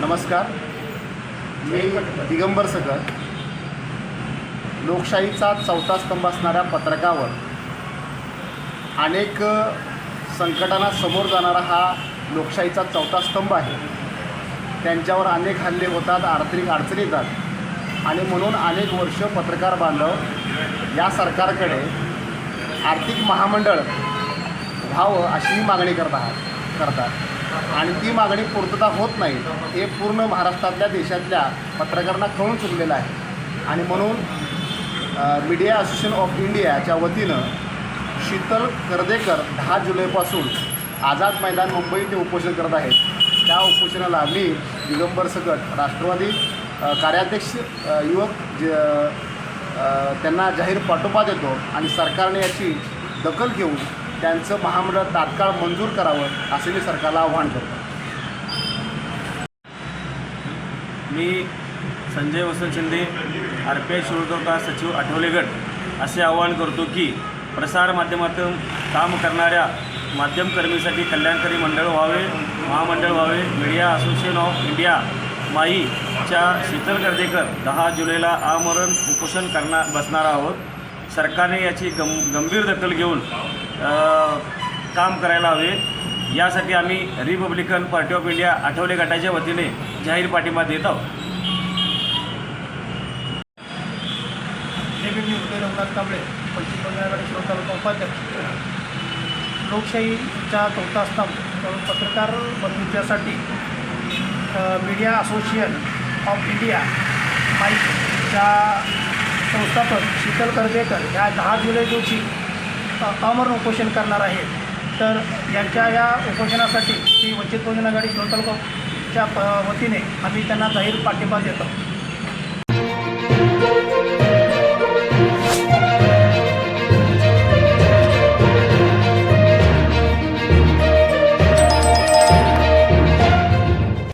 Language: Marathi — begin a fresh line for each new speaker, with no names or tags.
नमस्कार. मी दिगंबर सकर लोकशाहीचा चौथा स्तंभ असणाऱ्या पत्रकावर अनेक संकटांना समोर जाणारा हा लोकशाहीचा चौथा स्तंभ आहे. त्यांच्यावर अनेक हल्ले होतात आर्थिक अडचणी येतात. आणि म्हणून अनेक वर्ष पत्रकार बांधव या सरकारकडे आर्थिक महामंडळ व्हावं अशी मागणी करत आहात करतात आणि ती मागणी पूर्तता होत नाही हे पूर्ण महाराष्ट्रातल्या देशातल्या पत्रकारांना कळून चुकलेलं आहे. आणि म्हणून मीडिया असोसिएशन ऑफ इंडियाच्या वतीनं शीतल कर्देकर दहा जुलैपासून आझाद मैदान मुंबई ते उपोषण करत आहेत. त्या उपोषणाला मी दिगंबर सकट राष्ट्रवादी कार्याध्यक्ष युवक ज त्यांना जाहीर पाठोपाठ देतो आणि सरकारने याची दखल घेऊन त्यांचं महामंडळ तात्काळ मंजूर करावं असे मी सरकारला आव्हान करतो.
मी Sanjay Vasant Shinde R P I शिरोडचा सचिव आठवलेगड असे आवाहन करतो की प्रसारमाध्यमातून काम करणाऱ्या माध्यमकर्मीसाठी कल्याणकारी मंडळ व्हावे महामंडळ व्हावे मीडिया असोसिएशन ऑफ इंडिया माईच्या शीतल गर्देकर दहा जुलैला आमरण उपोषण करणार बसणार आहोत. सरकारने याची गं गंभीर दखल घेऊन काम करायला हवे. यासाठी आम्ही republican party of India Athawale गटाच्या वतीने जाहीर पाठिंबा देत आहोत.
रघुनाथ कांबळे पश्चिम बंगाल शिरोळ तालुका उपाध्यक्ष. लोकशाहीचा चौथा स्तंभ म्हणून पत्रकार बंधुत्वासाठी मीडिया असोसिएशन ऑफ इंडिया माईकच्या संस्थापक शीतल कर्देकर ह्या दहा जुलै दिवशी अ, उपोषण करणार आहे. तर यांच्या या उपोषणासाठी श्री वंचित बहुजन आघाडी शिरोळ तालुकाच्या प- वतीने आम्ही त्यांना जाहीर पाठिंबा देतो.